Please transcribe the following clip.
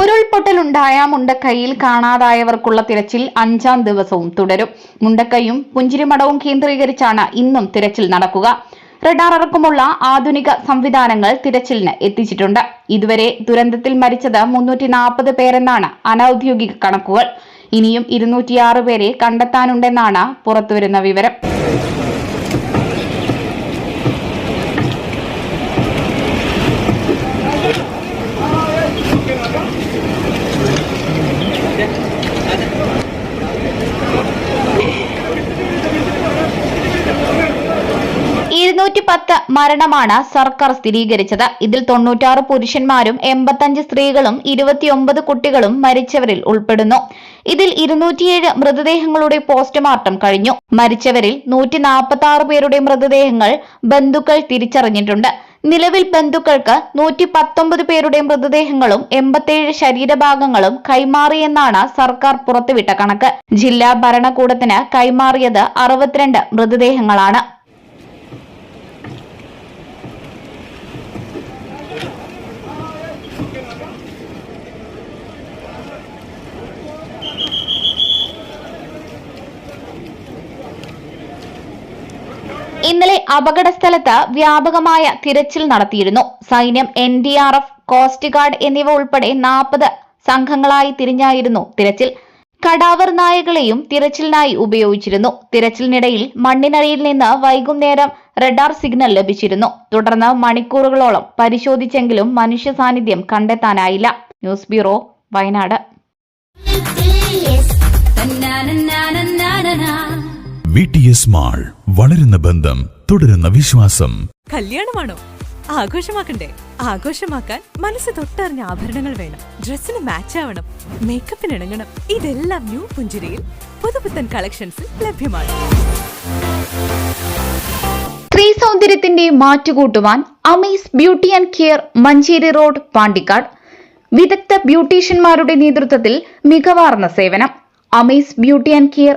ഉരുൾപൊട്ടലുണ്ടായ മുണ്ടക്കൈയിൽ കാണാതായവർക്കുള്ള തിരച്ചിൽ അഞ്ചാം ദിവസവും തുടരും. മുണ്ടക്കൈയും പുഞ്ചിരിമടവും കേന്ദ്രീകരിച്ചാണ് ഇന്നും തിരച്ചിൽ നടക്കുക. റഡാർ ആധുനിക സംവിധാനങ്ങൾ തിരച്ചിലിന് എത്തിച്ചിട്ടുണ്ട്. ഇതുവരെ ദുരന്തത്തിൽ മരിച്ചത് മുന്നൂറ്റി നാൽപ്പത് പേരെന്നാണ് അനൌദ്യോഗിക കണക്കുകൾ. ഇനിയും ഇരുന്നൂറ്റിയാറ് പേരെ കണ്ടെത്താനുണ്ടെന്നാണ് പുറത്തുവരുന്ന വിവരം. ഇരുന്നൂറ്റി പത്ത് മരണമാണ് സർക്കാർ സ്ഥിരീകരിച്ചത്. ഇതിൽ തൊണ്ണൂറ്റാറ് പുരുഷന്മാരും എൺപത്തഞ്ച് സ്ത്രീകളും ഇരുപത്തിയൊമ്പത് കുട്ടികളും മരിച്ചവരിൽ ഉൾപ്പെടുന്നു. ഇതിൽ ഇരുന്നൂറ്റിയേഴ് മൃതദേഹങ്ങളുടെ പോസ്റ്റ്മോർട്ടം കഴിഞ്ഞു. മരിച്ചവരിൽ നൂറ്റി നാൽപ്പത്തി ആറ് പേരുടെ മൃതദേഹങ്ങൾ ബന്ധുക്കൾ തിരിച്ചറിഞ്ഞിട്ടുണ്ട്. നിലവിൽ ബന്ധുക്കൾക്ക് നൂറ്റി പത്തൊമ്പത് പേരുടെ മൃതദേഹങ്ങളും എൺപത്തിയേഴ് ശരീരഭാഗങ്ങളും കൈമാറിയെന്നാണ് സർക്കാർ പുറത്തുവിട്ട കണക്ക്. ജില്ലാ ഭരണകൂടത്തിന് കൈമാറിയത് അറുപത്തിരണ്ട് മൃതദേഹങ്ങളാണ്. ഇന്നലെ അപകടസ്ഥലത്ത് വ്യാപകമായ തിരച്ചിൽ നടത്തിയിരുന്നു. സൈന്യം N D R F coast guard എന്നിവ ഉൾപ്പെടെ നാൽപ്പത് സംഘങ്ങളായി തിരിഞ്ഞായിരുന്നു തിരച്ചിൽ. കടാവർ നായകളെയും തിരച്ചിലിനായി ഉപയോഗിച്ചിരുന്നു. തിരച്ചിലിനിടയിൽ മണ്ണിനടിയിൽ നിന്ന് വൈകുന്നേരം റഡാർ സിഗ്നൽ ലഭിച്ചിരുന്നു. തുടർന്ന് മണിക്കൂറുകളോളം പരിശോധിച്ചെങ്കിലും മനുഷ്യ സാന്നിധ്യം കണ്ടെത്താനായില്ല. News bureau Wayanad. V T S mall വളരുന്ന ബന്ധം തുടരുന്ന വിശ്വാസം. കല്യാണമാണോ? ആഘോഷമാക്കണ്ടേ? ആഘോഷമാക്കാൻ മനസ്സ് തൊട്ടറിഞ്ഞ ആഭരണങ്ങൾ വേണം. ഡ്രസ്സിന് മാച്ച് ആവണം. മേക്കപ്പിന് ഇണങ്ങണം. ഇതെല്ലാം ന്യൂ പുഞ്ചിരിയിൽ പുതുപുത്തൻ കളക്ഷൻസിൽ ലഭ്യമാണ്. സ്ത്രീ സൗന്ദര്യത്തിന്റെ മാറ്റുകൂട്ടുവാൻ Amees beauty and care Manjeri road Pandikkad. വിദഗ്ധ ബ്യൂട്ടീഷ്യന്മാരുടെ നേതൃത്വത്തിൽ മികവാർന്ന സേവനം. Amees beauty and care